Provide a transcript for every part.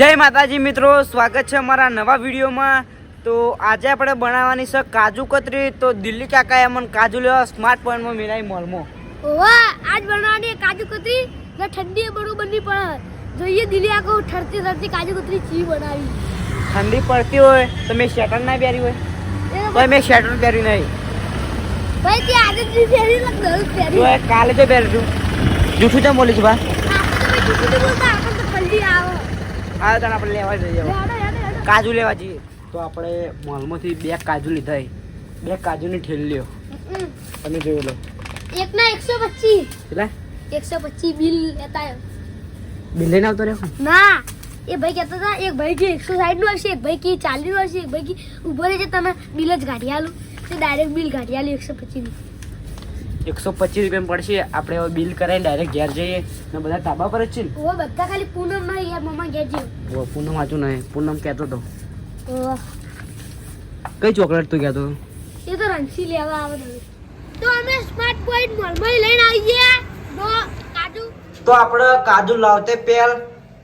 જય માતાજી મિત્રો સ્વાગત છે અમારા નવા વિડીયોમાં. તો આજે આપણે બનાવવાની છે કાજુ કતરી. તો દિલ્હી કાકાએ અમને કાજુ લેવા સ્માર્ટ પોઈન્ટમાં મિલાઈ મોલમાં. વાહ આજ બનાવવાની કાજુ કતરી. ને ઠંડી બરોબર નહીં પડે જોઈએ દિલ્હી આખો ઠરતી ઠરતી કાજુ કતરી ચી બનાવી. ઠંડી પડતી હોય તો મેં શેટર ના પહેરી હોય. તો મેં શેટર પહેરી નહીં. ભાઈ તે આજે જ પહેરી લગ પહેરી. કાલે તો પહેરજો. જૂઠું બા તો જુદી બોલતા આપણે તો આવે આ તને આપણે લેવા જઈએ. હવે. હેડો હેડો હેડો કાજુ લેવા જઈએ. તો આપણે મોલમાંથી બે કાજુ લીધા. બે કાજુની ઠેલીઓ લ્યો. તમે જોઈ લો. એક ના એકસો પચીસ. એટલે એકસો પચીસ બિલ લેતા બિલ લઈને આવતો રહ્યો? ના. એ ભાઈ કહેતા હતા એક ભાઈ કે એકસો સાઈઠનું હશે એક ભાઈ કે ચાલીસનું હશે એક ભાઈ કે ઊભો રહેજે તમે બિલ જ કાઢી આલું. તે ડાયરેક્ટ બિલ કાઢી આલ્યું એકસો પચીસનું એકસો પચીસ રૂપિયા પડશે. આપણે હવે બિલ કરાવીને ડાયરેક્ટ ઘેર જઈએ. ને બધા ધાબા પર જ છે ને? ઓ બધા ખાલી પૂનમ ના યાર મમ્મા ઘેર જઈએ. ઓ, પૂનમ વાંચું નહીં. પૂનમ કહેતો તો. કઈ ચોકલેટ તું કહેતો? એ તો રણસી લેવા આવે તો અમે સ્માર્ટ પોઈન્ટ મોલમાં લઈને આવી ગયા તો કાજુ? તો આપણે કાજુ લાવતે પહેલ.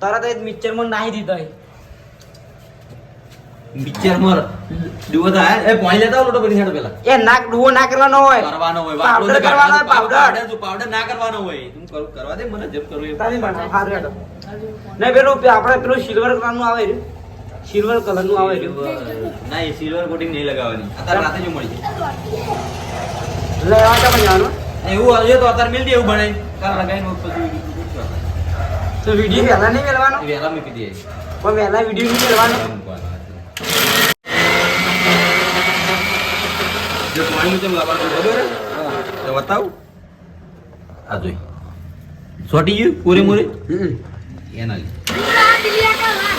તરત જ મિક્સરમાં નાહી દીધા છે. ડુવો તો એ પાણી લેતા લોટો ભરીને હેડો પેલા. એ નાક ડૂવો ના કરવાનો હોય. કરવાનો હોય. પાવડર કરવાનો હોય, પાવડર પાવડર. તું પાવડર ના કરવાનો હોય. તું કરું કરવા દે મને જેમ કરવું એ તારી બનાવ, હારું હેડો. નહીં પેલું આપણે પેલું સિલ્વર કલરનું આવે રહ્યું. સિલ્વર કલરનું આવે રહ્યું. ના એ સિલ્વર કોટિંગ નહીં લગાવવાની. અત્યારે રાતે જ મળી લેવા તો જવાનું એવું હશે તો અત્યારે મિલ દે એવું લગાવીને પછી તો વીડિયો વહેલા નહીં મેળવાનો વહેલા મૂકી દે. પણ વહેલા વીડિયો નહીં મેળવાનો જો પાણી કેમ લાવવાનું ખબર તો બતાવું. આ જોઈ. સોટી ગયું પૂરે મૂરે? એના લીધે. આ દિલ્હી આકા લા.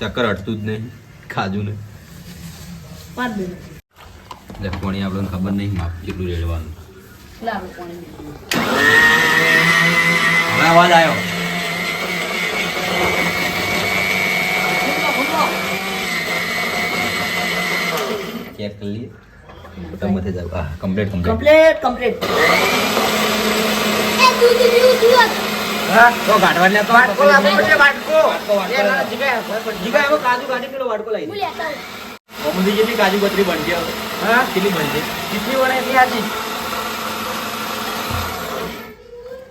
ચક્કર અટતું જ નહીં. ખાજું ને એટલે પાણી આપણને ખબર નહીં માપ કેટલું રેડવાનું. હવે અવાજ આવ્યો. ચેક કરી લઈએ તમે જાવ હા કમ્પ્લીટ કમ્પ્લીટ કમ્પ્લીટ કમ્પ્લીટ એ દૂધ દૂધ દૂધ હા તો વાટકો પડશે વાટકો જીગા એવો કાજુ પેલો વાટકો જેટલી કાજુ કતરી હવે. કેટલી બનશે કેટલી વડે એટલી આજી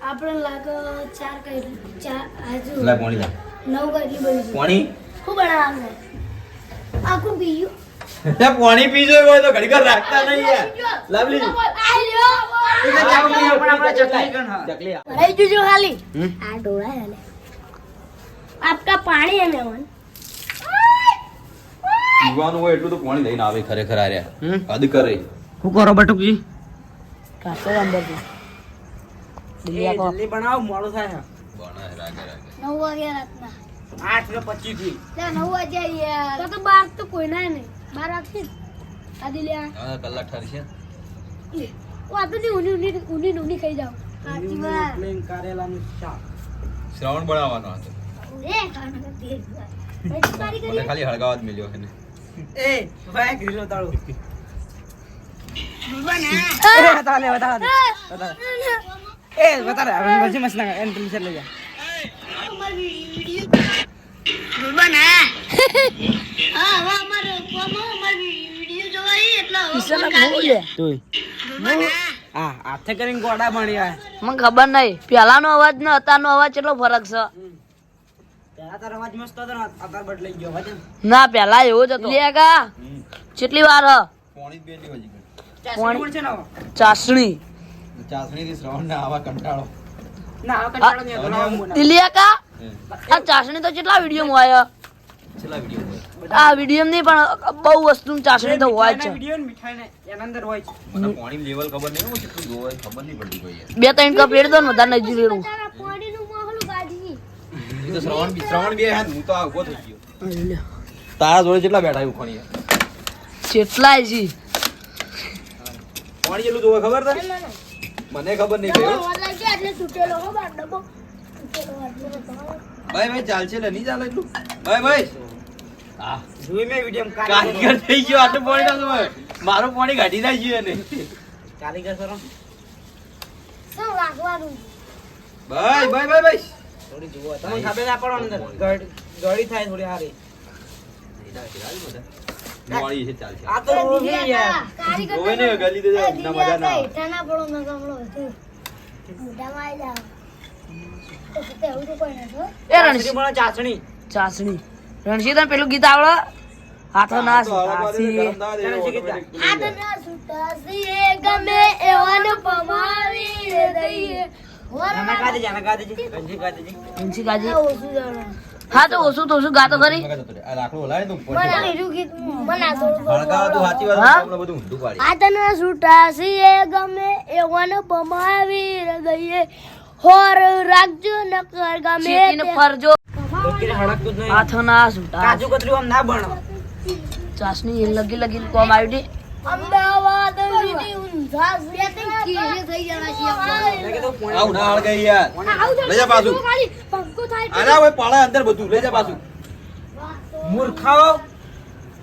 આપણે લાગે ચાર કઈ ચાર આજુ લા પાણી લા નવ કઈ બની પાણી? શું બનાવવાનું આખું પીયું? ત્યાં પાણી પીજો હોય તો ઘડી ઘર રાખતા નહીં યાર. લવલી ચકલી પણ આપણે ચકલી કણ હા. ચકલી આ. ભરાઈ જજો ખાલી. આ ડોળા હાલે આપકા પાણી હે મેમન પીવાનું હોય એટલું તો પાણી લઈને આવે ખરેખર આ રહ્યા. હદ કરે. શું કરો બટુકજી? કાતો એ જલ્દી બનાવો મોડું થાય. છે. રાગે રાગે. નવ વાગે રાતના. આઠ ને પચીસથી ત્યાં નવ વાગે યાર. તો તો બાર તો કોઈ ના નહીં. બાર વાગશે આદી લે હવે કલાક ઠરશે. ઓ આ તો ની ઊની ઊની ઊની ઊની ખાઈ જાવ સાચી વાત. પ્લેન કારેલાનું શાક. શ્રવણ બનાવવાનો હતો. એ મને ખાલી હળગાવા જ મળ્યો એને. એ ભાઈ ગ્રીલો તાળું. બતા લે બતા બતા. એ બતા લે હવે પછી મસ્ત ના એને લઈ જા. બના હા હવે અમારે કોમો અમારી વિડિયો જોવાઈ એટલે તું આ હાથે કરીને ગોડા બની મને ખબર નહીં. પહેલાનો અવાજ ને અત્યારનો અવાજ કેટલો ફરક છે? પેલા તારો અવાજ મસ્ત હતો ને અત્યારે બદલાઈ ગયો અવાજ ના પેલા એવો જ હતો. કેટલી વાર ચાસણી. ચાસણી. તો કેટલા વીડિયો આવ્યા? આ વીડિયો નહીં પણ બહુ વસ્તુ ચાસણી તો હોય છે. મીઠાઈ ને એના અંદર હોય છે. મને પાણી લેવલ ખબર નહીં હું કેટલું જોવે ખબર નહીં પડતી કોઈ બે ત્રણ કપ રેડ દો ને વધારે નહીં રેડું તારા પાણીનું મોહલું કાઢી તો શ્રવણ બી શ્રવણ બી હાથ હું તો આ ઊભો થઈ ગયો. તારા જોડે કેટલા બેઠા એવું ખણી કેટલાય છે પાણી જેટલું જોવે ખબર તને? મને ખબર નહીં એટલે ભાઈ ભાઈ ચાલશે લે નહીં ચાલે એટલું? ભાઈ ભાઈ. હા. જોઈ મેં વીડિયો કારીગર થઈ ગયો આટલું પાણી ના જોવે મારું પાણી કાઢી નાખ્યું એને. કારીગર સરો શું લાગવાનું? ભાઈ ભાઈ ભાઈ ભાઈ. થોડી જુઓ તમે ખાબે ના પડો અંદર. ગળી થાય થોડી હારી. મોળી છે ચાલશે. આ તો રોગ યાર. કારીગર ને ગલી દે ના મજા ના ઠાના પડો કમળો હતું. મોઢામાં આઈ જાવ. એ રણજી રણસી ચાસણી. ચાસણી. રણજી તને પેલું ગીત આવડે? હાથો ના છૂટાસીએ ગમે એવાને પમાવી રે દઈએ. હા તો ઓછું તો ઓછું ગાતો ખરી. આ લાકડું હલાય ને તો ઉપર મને આ થી. બીજું ગીત મને આ થોડું થોડું હળગાવો તો સાચી વાત હા? તમને બધું ઊંધું પાડી હાથના છૂટાસીએ ગમે એવાને પમાવી રે દઈએ. હોર રાખજો નકર ગમે શેતીને તે. ફરજો. હાથો ના સુટા. કાજુ કતરી આમ ના ભણો ચાસણી એ લગી લગી કોમ આવી દી. અમદાવાદ વીટી ઊંઝા સુધી કેરે થઈ જણા છે આપણે. મેં હળ ના હળગાઈ યાર. લઈ જા પાછું. પંકો થાય આના હોય પાળા અંદર બધું. લઈ જા પાછું. મૂર્ખાઓ.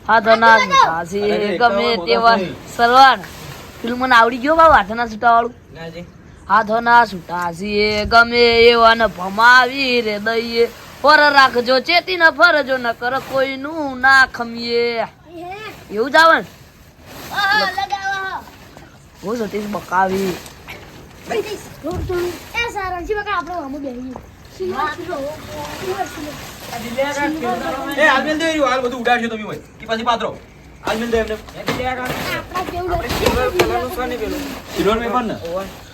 હાથો ના ગમે તેવા સલવાન. પેલું મને આવડી ગયો બાબા હાથો ના છૂટા વાળું ના છૂટાસી ગમે એવાને ભમાવી રે દઈએ. પર રાખજો ચેતી ન ફરજો ન કર કોઈનું ના ખમીએ. એવું જ આવે ને? આહ, લગાવો. હું સતીશ બકાવી. પાત્રો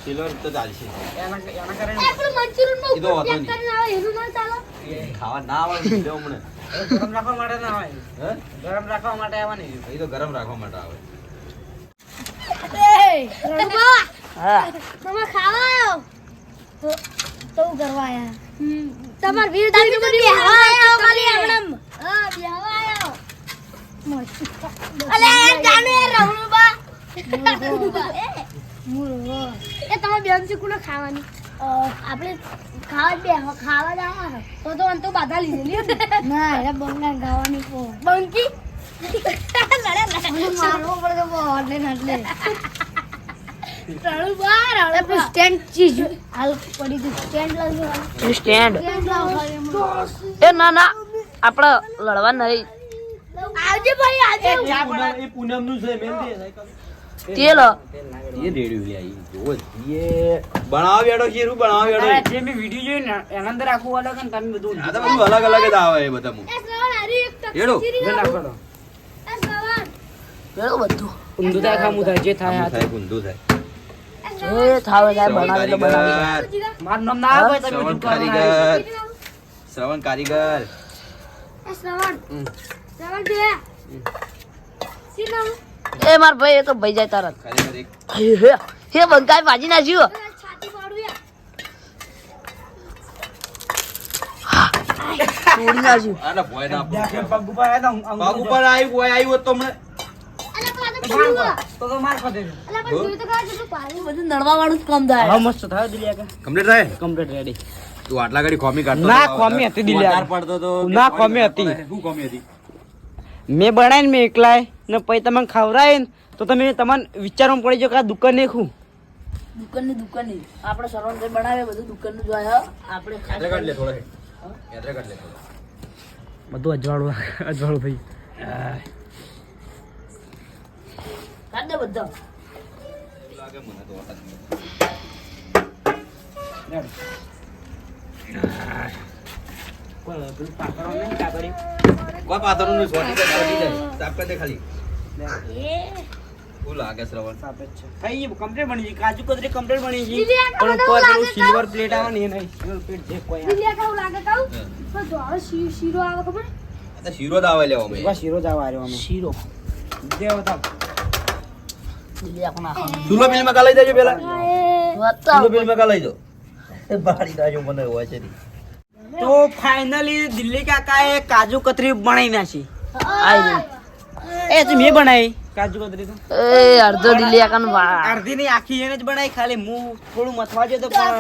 સિલ્વર તો ચાલશે. એ તો વાંધો આવે ખાવા ના આવે ને હમણે. ગરમ રાખવા માટે ના હોય ગરમ રાખવા માટે આવવાની એ તો ગરમ રાખવા માટે આવે. તમાર વીર દેવી તો બેહવા આયા ખાલી હમણાં. હા, બેહવા આયો. અલે, જાને રણુબા. મુરગો. એ તમે બેન છે કોને ખાવાની? આપણે ખાવા બે ખાવા આયા તો તો અંતો બાધા લીધેલી ના. એ બંગા ખાવાની પો બંકી? મારવો પડે ને બાર સ્ટેન્ડ ચીજ. હાલ પડી ગયું. સ્ટેન્ડ લાવજો સ્ટેન્ડ સ્ટેન્ડ એ ના ના. આપણે લડવા નહીં. આવજે ભાઈ આવજે. એ પૂનમનું છે. તેલ. એ રેડ્યું લે ઈ. જોવો એ બનાવ બેડો છે શું બનાવ બેડો જે મેં વીડિયો જોયું ને એના અંદર આખું અલગ ને તમે બધું આ તો બધું અલગ અલગ જ આવે એ એ જો. એ બધું. ઊંધું થાય ખામું થાય? જે થાય આ થાય થાય. થાય. એ થાવે થાય બનાવી તો બનાવી કારીગર નામ ના આવે તમે શ્રવણ બધું કારીગર. શ્રવણ કારીગર. એ શ્રવણ શ્રવણ છે ચીરી નાખો. એ માર ભાઈ એ તો ભાઈ જાય તરત. હે હે બંકાઈ ભાજી નાખ્યું. તોડી નાખ્યું. આના ભોય ના પગ ઉપર આવ્યા પગ આવ્યું ભોય આવ્યું તો તો આટલા ઘડી કાઢતો ના, કોમી હતી દિલ્યા. પડતો તો ના, કોમી હતી? મેં બનાવીને મેં એકલાય. ને પછી તમે ખવડાય ને તો તમે તમને વિચારવું પડી જાય કે આ દુકાન ને શું? દુકાનની દુકાનની આપણે સરવણ ભાઈ બનાવે બધું દુકાનનું જોયા આપણે ખાસ લે થોડો એટલે કાઢ લે થોડો બધું અજવાળું અજવાળું ભાઈ કાઢ બધા. લાગે મને તો વાત જ નહીં. કોઈ પાથરનું નું સોટી તો કાઢી જાય. સાફ કરી દે ખાલી. શું લાગે શ્રવણ થઈ ગઈ કમ્પ્લેટ બની ગઈ. કાજુ કતરી કમ્પ્લેટ બની ગઈ. પણ ઉપર પેલું સિલ્વર પ્લેટ આવે ને એ નહીં સિલ્વર પ્લેટ જે કોઈ આવે. કેવું લાગે કાઉ તો ધોળો શીરો આવે ખબર? આ તો શીરો જ આવે લેવા મેં બસ શીરો જ આવે રહ્યો અમે. શીરો. જે બતાવ દિલ્હી બિલમાં કાલાઈ દેજો પેલા. બતાવ ચૂલો બિલમાં કાલાઈ દો બારી દાજો મને હોય છે. તો ફાઇનલી દિલ્હી કાકાએ કાજુ કતરી બનાવી નાખી. આઈ એ તો મેં બનાવી? કાજુ કતરી તો. એ અડધો દિલ્હી આકાનો વા અડધી ની આખી એને જ બનાવી ખાલી હું થોડું મથવા જો તો પણ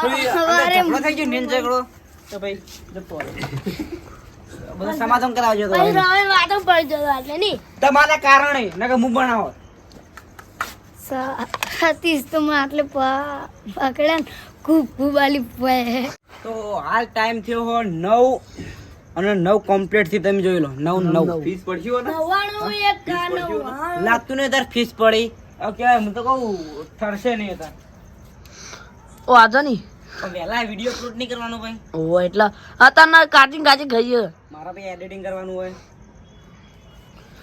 થોડી સવારે થઈ ગયો નીન ઝઘડો. તો ભાઈ જતો બધું સમાધાન કરાવજો જતો તમારા કારણે નકર હું બનાવો. સતીશ તો આટલે પકડ્યા ખૂબ ખૂબ આલી તો હાલ ટાઈમ થયો હો નવ અને નવ કમ્પ્લીટથી તમે જોઈ લો નવ નવ ફીસ પડશે હો લાગતું નહીં તાર ફીસ પડી. કેવાય કહેવાય હું તો કહું થરશે નહીં તાર. ઓ આજો નહીં વેલા વિડિયો શૂટ નહીં કરવાનું ભાઈ. ઓ એટલા. અત્યારના કાચી ગઈ ખાઈએ મારા ભાઈ એડિટિંગ કરવાનું હોય.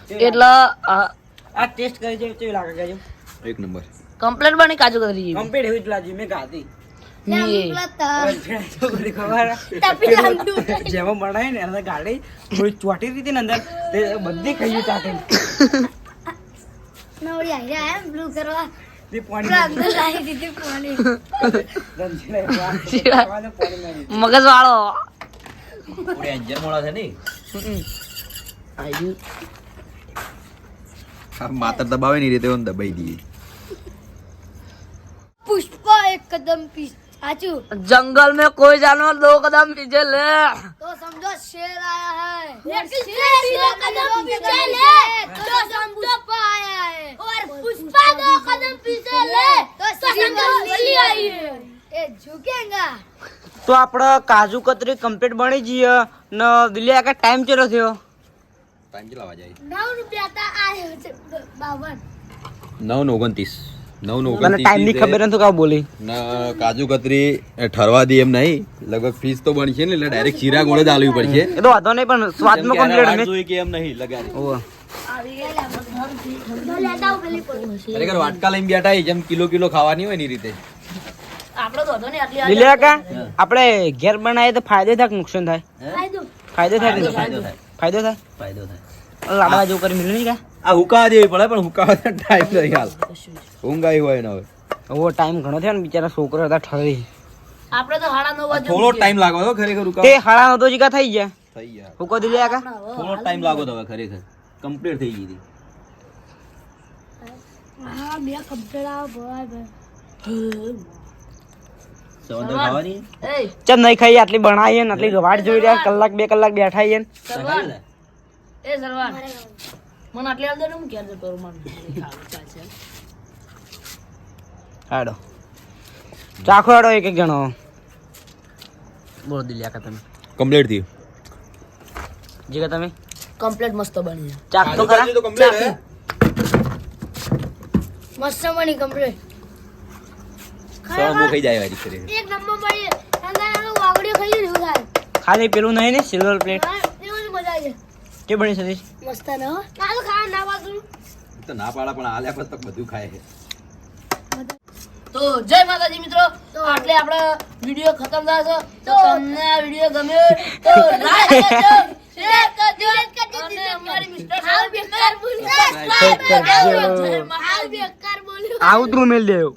એટલે આ ટેસ્ટ કરી છે કેવી લાગે કહેજો એક નંબર કમ્પ્લેટ બની કાજુ કરી કમ્પ્લેટ એવું જ લાગ્યું મેં ગાધી જેમાં બનાવી ને ગાડી થોડી ચોટી હતી ને અંદર બધી ખાઈ ચાટી નવડી આવી રહ્યા એમ બ્લુ કરવા. મગજ વાળો માતર દબાવે ની રીતે દબાઈ દઈએ. પુષ્પા એક કદમ પી સાચું जंगल में कोई जानवर दो कदम पीछे ले तो समझो शेर आया है लेकिन शेर दो कदम पीछे ले तो समझो आया है और पुष्पा दो कदम पीछे ले तो समझो बिल्ली आई है ये झुकेगा તો આપણો કાજુ કતરી કમ્પ્લીટ બની જઈએ ને દિલ્હી આખા ટાઈમ ચેલો થયો ટાઈમ કેટલા વાગ્યા नौ रुपया था आए थे बावन નવ ને ઓગણત્રીસ નવ ને તને ટાઈમની ખબર નતો કા બોલી. કાજુ કતરી ઠરવા દી એમ નહીં. લગભગ ફીસ તો બનશે ને એટલે ડાયરેક્ટ શીરા ગોળે જ આલવી પડશે. એ તો વાંધો નહીં પણ સ્વાદમાં કમ્પ્લીટ અમે જોઈ કે એમ નહીં લગાડી. ઓ અરે કર વાટકા લઈને બેઠા જેમ કિલો કિલો ખાવાની હોયની રીતે. આપણે ઘેર બનાવીએ તો ફાયદો થાય કે નુકસાન થાય? ફાયદો. થાય ફાયદો થાય ફાયદો થાય. ફાયદો થાય. લાડવા જેવું કરી મિલે નહીં કે આ હુકા જેવી પડે પણ હુકા ટાઈમ નહીં હાલ ઊંઘ આવી હોય ને હવે ઓ ટાઈમ ઘણો થયો ને બિચારા છોકરા હતા ઠરી આપણે તો હાડા નો વાગ્યો થોડો ટાઈમ લાગો તો ખરેખર હુકા તે હાડા નો તો જીકા થઈ ગયા થઈ ગયા હુકો દી ગયા કા થોડો ટાઈમ લાગો તો હવે ખરેખર કમ્પ્લીટ થઈ ગઈ હતી હા બે કમ્પ્લીટ આવો ભાઈ ચમ નહીં ખાઈ આટલી બનાવીએ ને આટલી વાટ જોઈ રહ્યા કલાક બે કલાક બેઠા એ સરવાન. મને આટલે આલ દે હું ક્યાં જતો રૂમાલ હાડો. ચાખો હાડો એક એક જણો. બોલો દિલ્યા કા તમે. કમ્પ્લીટ થયું. જીગા તમે? કમ્પ્લીટ મસ્ત બની ચાખ તો કરા. મસ્ત બની કમ્પ્લીટ ખાલી પેલું નહીં ને સિલ્વર પ્લેટ કે બની સતીશ? મસ્ત ન ના તો ખાવા ના પાડું તો ના પાડા પણ આલ્યા પછી તો બધું ખાય છે. તો જય માતાજી મિત્રો. તો આટલે આપણો વીડિયો ખતમ થાય છે. તો તમને આ વીડિયો ગમ્યો તો લાઈક કરજો શેર કરજો અને અમારી મિસ્ટર હાલ બેકાર બોલ્યો. Subscribe બેકાર બોલ્યો. આવું તું મેલ દેવું